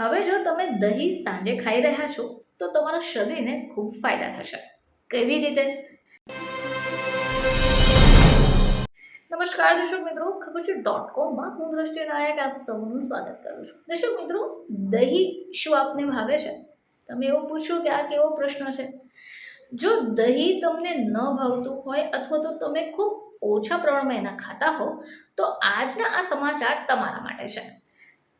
હવે જો તમે દહીં સાંજે ખાઈ રહ્યા છો, તો તમારા શરીરને ખૂબ ફાયદા થશે. કેવી રીતે? નમસ્કાર દર્શક મિત્રો, ખબર છે ડોટ કોમમાં હું દ્રષ્ટિ નાયક આપ સૌનું સ્વાગત કરું છું. દર્શક મિત્રો, દહીં શું આપને ભાવે છે? તમે એવું પૂછો કે આ કેવો પ્રશ્ન છે? જો દહીં તમને ન ભાવતું હોય અથવા તો તમે ખૂબ ઓછા પ્રમાણમાં એના ખાતા હો, તો આજના આ સમાચાર તમારા માટે છે.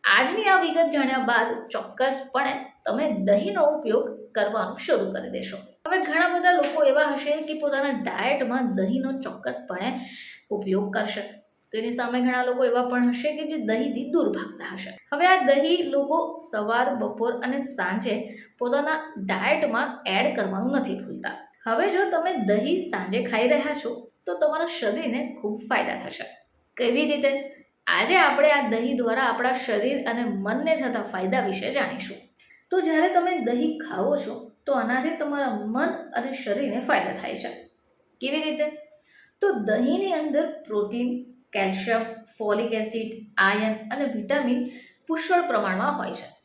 આજની આ વિગત જાણ્યા બાદ ચોક્કસપણે તમે દહીંનો ઉપયોગ કરવાનું શરૂ કરી દેશો. હવે ઘણા બધા લોકો એવા હશે કે પોતાના ડાયટમાં દહીંનો ચોક્કસપણે ઉપયોગ કરશે. તો એની સામે ઘણા લોકો એવા પણ હશે કે જે દહીંથી દૂર ભાગતા હશે. હવે આ દહીં લોકો સવાર, બપોર અને સાંજે પોતાના ડાયટમાં એડ કરવાનું નથી ભૂલતા. હવે જો તમે દહીં સાંજે ખાઈ રહ્યા છો, તો તમારા શરીરને ખૂબ ફાયદા થશે. કેવી રીતે? આજે આપણે આ દહીં દ્વારા આપણા શરીર અને મનને થતા ફાયદા વિશે જાણીશું. તો જ્યારે તમે દહીં ખાઓ છો, તો આનાથી તમારા મન અને શરીરને ફાયદા થાય છે. કેવી રીતે? તો દહીંની અંદર protein, calcium, folic acid iron અને વિટામિન પુષ્કળ પ્રમાણમાં હોય છે.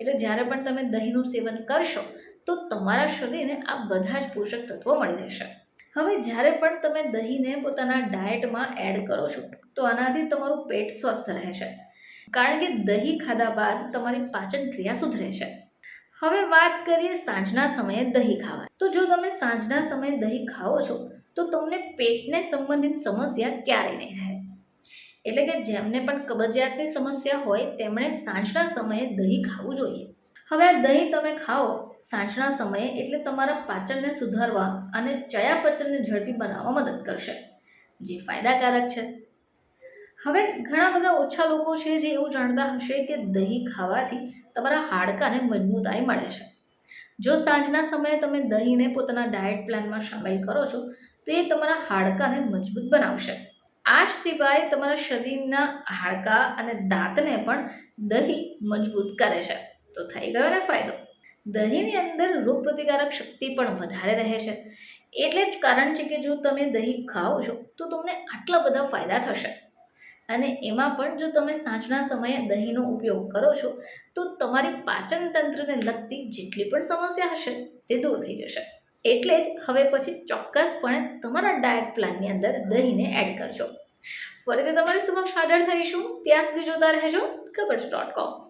એટલે જ્યારે પણ તમે દહીંનું સેવન કરશો, તો તમારા શરીરને આ બધા જ પોષક તત્વો મળી રહેશે. હવે જ્યારે પણ તમે દહીંને પોતાના ડાયટમાં એડ કરો છો, તો આનાથી તમારું પેટ સ્વસ્થ રહેશે કારણ કે દહીં ખાધા બાદ તમારી પાચન ક્રિયા સુધરે છે. હવે વાત કરીએ સાંજના સમયે દહીં ખાવા. તો જો તમે સાંજના સમયે દહીં ખાઓ છો, તો તમને પેટને સંબંધિત સમસ્યા ક્યારેય નહીં રહે. એટલે કે જેમને પણ કબજિયાતની સમસ્યા હોય, તેમણે સાંજના સમયે દહીં ખાવું જોઈએ. હવે આ દહીં તમે ખાઓ સાંજના સમયે એટલે તમારા પાચનને સુધારવા અને ચયાપચયને ઝડપી બનાવવા મદદ કરશે, જે ફાયદાકારક છે. હવે ઘણા બધા ઓછા લોકો છે જે એવું જાણતા હશે કે દહીં ખાવાથી તમારા હાડકાને મજબૂતાઈ મળે છે. જો સાંજના સમયે તમે દહીંને પોતાના ડાયટ પ્લાનમાં સામેલ કરો છો, તો એ તમારા હાડકાને મજબૂત બનાવશે. આ જ સિવાય તમારા શરીરના હાડકાં અને દાંતને પણ દહીં મજબૂત કરે છે. તો થઈ ગયો ને ફાયદો. દહીંની અંદર રોગપ્રતિકારક શક્તિ પણ વધારે રહે છે. એટલે જ કારણ છે કે જો તમે દહીં ખાઓ છો, તો તમને આટલા બધા ફાયદા થશે. અને એમાં પણ જો તમે સાંજના સમયે દહીંનો ઉપયોગ કરો છો, તો તમારી પાચન તંત્રને લગતી જેટલી પણ સમસ્યા હશે, તે દૂર થઈ જશે. એટલે જ હવે પછી ચોક્કસપણે તમારા ડાયટ પ્લાનની અંદર દહીંને એડ કરજો. ફરીથી તમારી સમક્ષ હાજર થઈશું. ત્યાં સુધી જોતા રહેજો. ખબર ડોટ કોમ